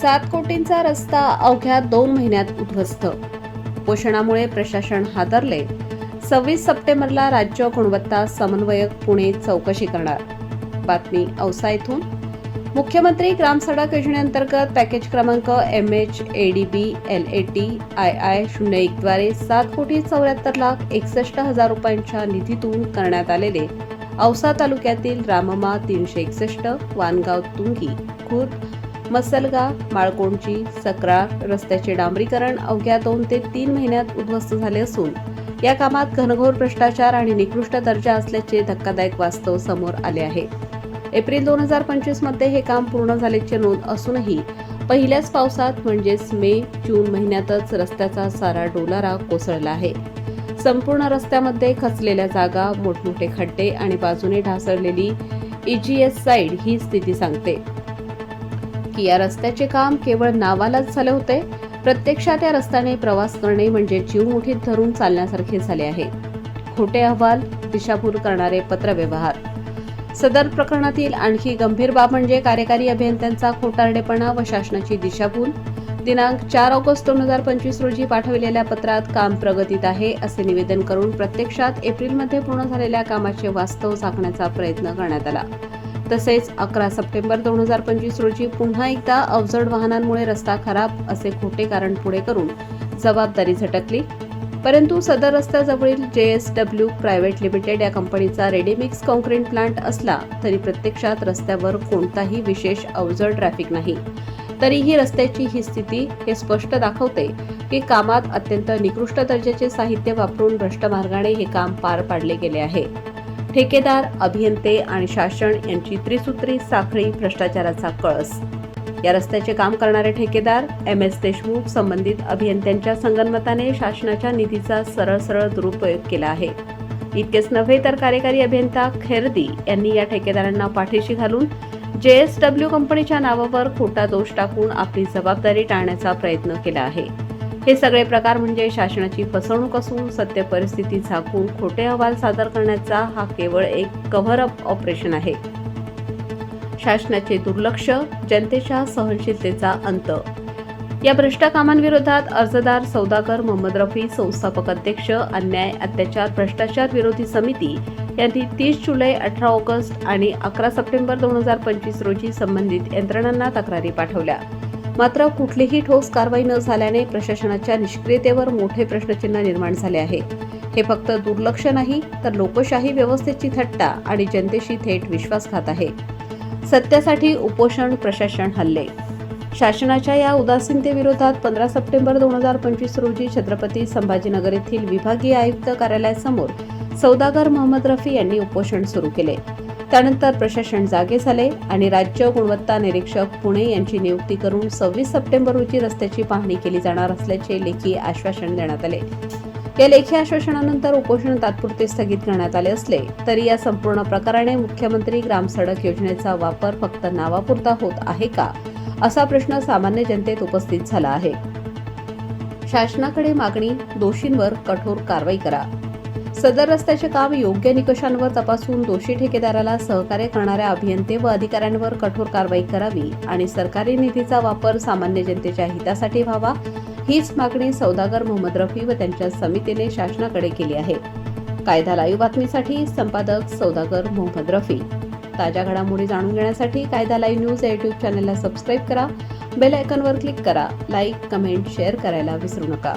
सात कोटींचा रस्ता अवघ्या दोन महिन्यात उद्ध्वस्त. उपोषणामुळे प्रशासन हादरले. सव्वीस सप्टेंबरला राज्य गुणवत्ता समन्वयक पुणे चौकशी करणार. बातमी औसा इथून. मुख्यमंत्री ग्राम सडक योजनेअंतर्गत पॅकेज क्रमांक M H A D B L A T I I शून्य एकद्वारे सात कोटी चौऱ्याहत्तर लाख एकसष्ट हजार रुपयांच्या निधीतून करण्यात आलेले. औसा तालुक्यातील राममा तीनशे एकसष्ट वानगाव तुंगी खुर्द मसलगा माळकोणची सकरा रस्त्याचे डांबरीकरण अवघ्या दोन ते तीन महिन्यात उद्ध्वस्त झाले असून या कामात घनघोर भ्रष्टाचार आणि निकृष्ट दर्जा असल्याचे धक्कादायक वास्तव समोर आले आहे. एप्रिल दोन हजार पंचवीसमध्ये हे काम पूर्ण झाल्याची नोंद असूनही पहिल्याच पावसात म्हणजेच मे जून महिन्यातच रस्त्याचा सारा डोलारा कोसळला आहे. संपूर्ण रस्त्यामध्ये खचलेल्या जागा मोठमोठे खड्डे आणि बाजूने ढासळलेली ईजीएस साईड ही स्थिती सांगते. की या रस्त्याचे काम केवळ नावालाच झाले होते. प्रत्यक्षात या रस्त्याने प्रवास करणे म्हणजे जीव मुठीत धरून चालण्यासारखे झाले आहे. खोटे अहवाल दिशाभूल करणारे पत्रव्यवहार. सदर प्रकरणातील आणखी गंभीर बाब म्हणजे कार्यकारी अभियंत्यांचा खोटारडेपणा व शासनाची दिशाभूल. दिनांक चार ऑगस्ट दोन हजार पंचवीस रोजी पाठविलेल्या पत्रात काम प्रगतीत आहे असे निवेदन करून प्रत्यक्षात एप्रिलमध्ये पूर्ण झालेल्या कामाचे वास्तव झाकण्याचा प्रयत्न करण्यात आला. तसेच अकरा सप्टेंबर दोन हजार पंचवीस रोजी पुन्हा एकदा अवजड वाहनांमुळे रस्ता खराब असे खोटे कारण पुढे करून जबाबदारी झटकली. परंतु सदर रस्त्याजवळील जे एस डब्ल्यू प्रायव्हेट लिमिटेड या कंपनीचा रेडीमिक्स कॉन्क्रीट प्लांट असला तरी प्रत्यक्षात रस्त्यावर कोणताही विशेष अवजड ट्रॅफिक नाही. तरीही रस्त्याची ही स्थिती हे स्पष्ट दाखवते की कामात अत्यंत निकृष्ट दर्जाचे साहित्य वापरून भ्रष्ट मार्गाने हे काम पार पाडले गेले आहे. ठेकेदार अभियंते आणि शासन यांची त्रिसूत्री साखळी भ्रष्टाचाराचा कळस. या रस्त्याचे काम करणारे ठेकेदार एम. एस. देशमुख संबंधित अभियंत्यांच्या संगनमताने शासनाच्या निधीचा सरळ सरळ दुरुपयोग केला आहे. इतकेच नव्हे तर कार्यकारी अभियंता खेरदी यांनी या ठेकेदारांना पाठीशी घालून जे एस डब्ल्यू कंपनीच्या नावावर खोटा दोष टाकून आपली जबाबदारी टाळण्याचा प्रयत्न केला आहे. हे सगळे प्रकार म्हणजे शासनाची फसवणूक असून सत्य परिस्थिती झाकून खोटे अहवाल सादर करण्याचा हा केवळ एक कव्हर अप ऑपरेशन आहे. शासनाचे दुर्लक्ष जनतेच्या सहनशीलतेचा अंत. या भ्रष्ट कामांविरोधात अर्जदार सौदागर मोहम्मद रफी संस्थापक अध्यक्ष अन्याय अत्याचार भ्रष्टाचार विरोधी समिती यांनी तीस जुलै अठरा ऑगस्ट आणि अकरा सप्टेंबर दोन हजार पंचवीस रोजी संबंधित यंत्रणांना तक्रारी पाठवल्या. मात्र कुठलीही ठोस कारवाई न झाल्याने प्रशासनाच्या निष्क्रियतेवर मोठे प्रश्नचिन्ह निर्माण झाले आहे. हे फक्त दुर्लक्ष नाही तर लोकशाही व्यवस्थेची थट्टा आणि जनतेशी थेट विश्वासघात आहे. सत्यासाठी उपोषण प्रशासन हल्ले. शासनाच्या या उदासीनतेविरोधात पंधरा सप्टेंबर दोन हजार पंचवीस रोजी छत्रपती संभाजीनगर येथील विभागीय आयुक्त कार्यालयासमोर सौदागर मोहम्मद रफी यांनी उपोषण सुरू केले. त्यानंतर प्रशासन जागे झाले आणि राज्य गुणवत्ता निरीक्षक पुणे यांची नियुक्ती करून सव्वीस सप्टेंबर रोजी रस्त्याची पाहणी केली जाणार असल्याचे लेखी आश्वासन देण्यात आले. या लेखी आश्वासनानंतर उपोषण तात्पुरते स्थगित करण्यात आले असले तरी या संपूर्ण प्रकाराने मुख्यमंत्री ग्राम सडक योजनेचा वापर फक्त नावापुरता होत आहे का असा प्रश्न सामान्य जनतेत उपस्थित झाला आहे. शासनाकडे मागणी दोषींवर कठोर कारवाई करा. सदर रस्त्याचे काम योग्य निकषांवर तपासून दोषी ठेकेदाराला सहकार्य करणाऱ्या अभियंते व अधिकाऱ्यांवर कठोर कारवाई करावी आणि सरकारी निधीचा वापर सामान्य जनतेच्या हितासाठी व्हावा हीच मागणी सौदागर मोहम्मद रफी व त्यांच्या समितीने शासनाकडे केली आहे. कायदा लाईव्ह बातमीसाठी संपादक सौदागर मोहम्मद रफी. ताज्या घडामोडी जाणून घेण्यासाठी कायदा लाईव्ह न्यूज या युट्यूब चॅनलला सबस्क्राईब करा बेल आयकॉनवर क्लिक करा लाईक कमेंट शेअर करायला विसरू नका.